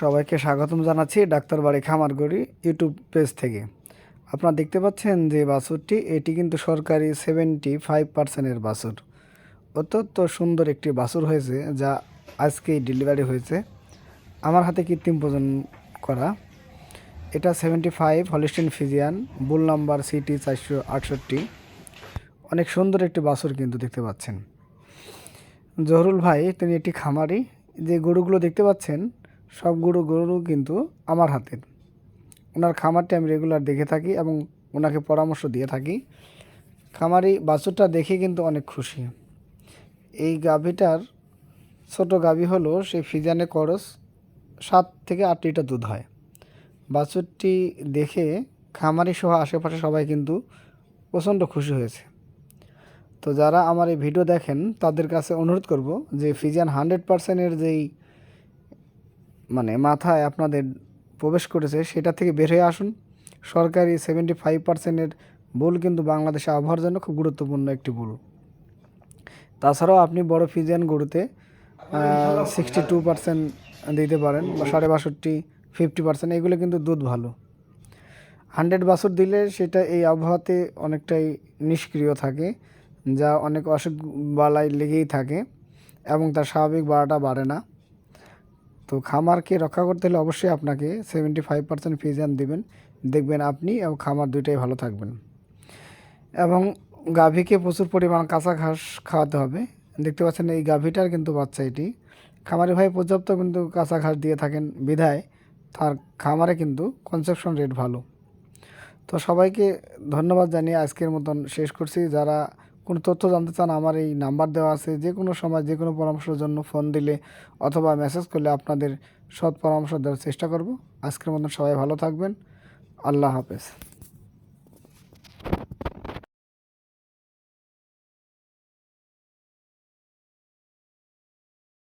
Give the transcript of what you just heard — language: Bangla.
সবাইকে স্বাগতম জানাচ্ছি ডাক্তার বাড়ি খামারগড়ি ইউটিউব পেজ থেকে। আপনারা দেখতে পাচ্ছেন যে বাছুরটি, এটি কিন্তু সরকারি সেভেন্টি ফাইভ পার্সেন্টের বাছুর। অত্যন্ত সুন্দর একটি বাছুর হয়েছে, যা আজকেই ডেলিভারি হয়েছে। আমার হাতে কৃত্রিম প্রজন করা। এটা seventy five Holstein Friesian bull number city চারশো আটষট্টি। অনেক সুন্দর একটি বাছুর কিন্তু দেখতে পাচ্ছেন। জহরুল ভাই, তিনি একটি খামারি, যে গরুগুলো দেখতে পাচ্ছেন সব গরু কিন্তু আমার হাতের ওনার খামারটি আমি রেগুলার দেখে থাকি এবং ওনাকে পরামর্শ দিয়ে থাকি। খামারি বাছুরটা দেখে কিন্তু অনেক খুশি। এই গাভীটার ছোট গাভী হলো সেই ফিজানে করস সাত থেকে আট লিটার দুধ হয়। বাছুরটি দেখে খামারি সহ আশেপাশে সবাই কিন্তু প্রচণ্ড খুশি হয়েছে। তো যারা আমার এই ভিডিও দেখেন, তাদের কাছে অনুরোধ করব যে ফিজিয়ান হান্ড্রেড পার্সেন্টের যেই মানে মাথায় আপনাদের প্রবেশ করেছে, সেটা থেকে বের হয়ে আসুন। সরকারি সেভেন্টি ফাইভ পার্সেন্টের বুল কিন্তু বাংলাদেশে আবহাওয়ার জন্য খুব গুরুত্বপূর্ণ একটি বুল তাছাড়াও আপনি বড় ফিজিয়ান গরুতে সিক্সটি টু পার্সেন্ট দিতে পারেন বা সাড়ে বাষট্টি ফিফটি পার্সেন্ট এগুলো কিন্তু দুধ ভালো। হান্ড্রেড বাছুর দিলে সেটা এই আবহাওয়াতে অনেকটাই নিষ্ক্রিয় থাকে, যা অনেক অসুখ বালাই লেগেই থাকে এবং তার স্বাভাবিক বাড়াটা বাড়ে না। তো খামারকে রক্ষা করতে হলে অবশ্যই আপনাকে সেভেন্টি ফাইভ পার্সেন্ট ফিজান দেবেন। দেখবেন আপনি এবং খামার দুইটাই ভালো থাকবেন। এবং গাভীকে প্রচুর পরিমাণ কাঁচা ঘাস খাওয়াতে হবে। দেখতে পাচ্ছেন এই গাভীটার কিন্তু বাচ্চা এটি। খামারি ভাই পর্যাপ্ত কিন্তু কাঁচা ঘাস দিয়ে থাকেন। বিধায় তার খামারে কিন্তু কনসেপশন রেট ভালো। তো সবাইকে ধন্যবাদ জানিয়ে আজকের মতন শেষ করছি। যারা কোনো তথ্য জানতে চান, আমার এই নাম্বার দেওয়া আছে। যে কোনো সময় যে কোনো পরামর্শের জন্য ফোন দিলে অথবা মেসেজ করলে আপনাদের সৎ পরামর্শ দেওয়ার চেষ্টা করব। আজকের মতন সবাই ভালো থাকবেন। আল্লাহ হাফেজ।